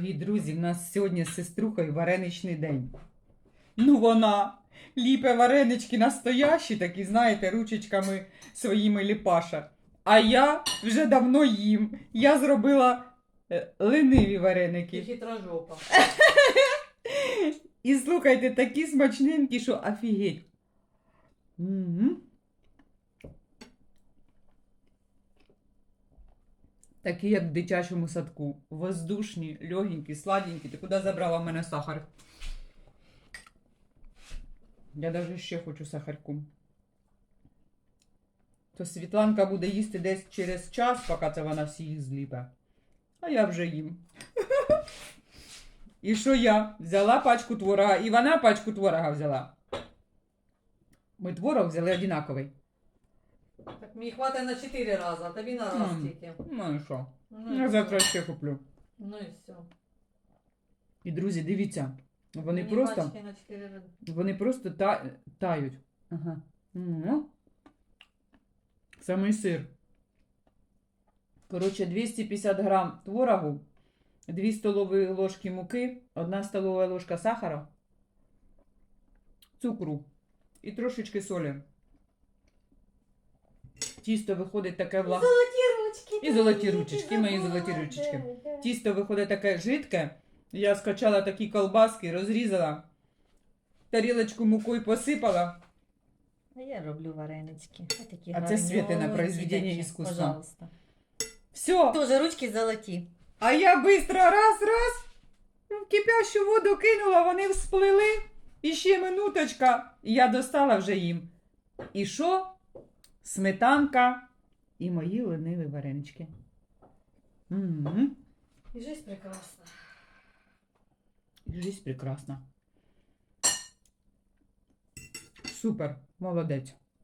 Дорогі друзі, в нас сьогодні з сеструхою вареничний день. Ну, вона ліпе варенички настоящі, такі, знаєте, ручечками своїми ліпаша. А я вже давно їм. Я зробила е, лениві вареники. хитра жопа. І слухайте, такі смачненькі, що офігеть. М. Такі, як в дитячому садку. Воздушні, легенькі, сладенькі. Ти куди забрала в мене сахар? Я навіть ще хочу сахарку. То Світланка буде їсти десь через час, поки це вона всі їх зліпе. А я вже їм. І що я? Взяла пачку творога, і вона пачку творога взяла. Ми творог взяли одинаковий. Так мені хватає на 4 рази, а тобі на раз Мам. тільки. Ну і що? Ну, Я завтра все. ще куплю. Ну і все. І друзі, дивіться, вони Мені просто, пачки на 4 рази. вони просто та, тають. Ага. М. Самий сир. Коротше, 250 грам творогу, 2 столові ложки муки, 1 столова ложка сахара, цукру і трошечки солі. Тісто виходить таке влаг... ручки. І золоті ручечки, мої золоті ручечки. Тісто виходить таке жидке. Я скачала такі колбаски, розрізала, тарілочку мукою посипала. А я роблю варенички. Такі А це Світине произведення іскусства. Пожалуйста. Все. Тоже ручки золоті. А я быстро раз, раз в кипящу воду кинула, вони всплили. І ще минуточка. І я достала вже їм. І що? Сметанка і мої лениві варенички. М-м. І жизнь прекрасна. Жизнь прекрасна. Супер, молодець.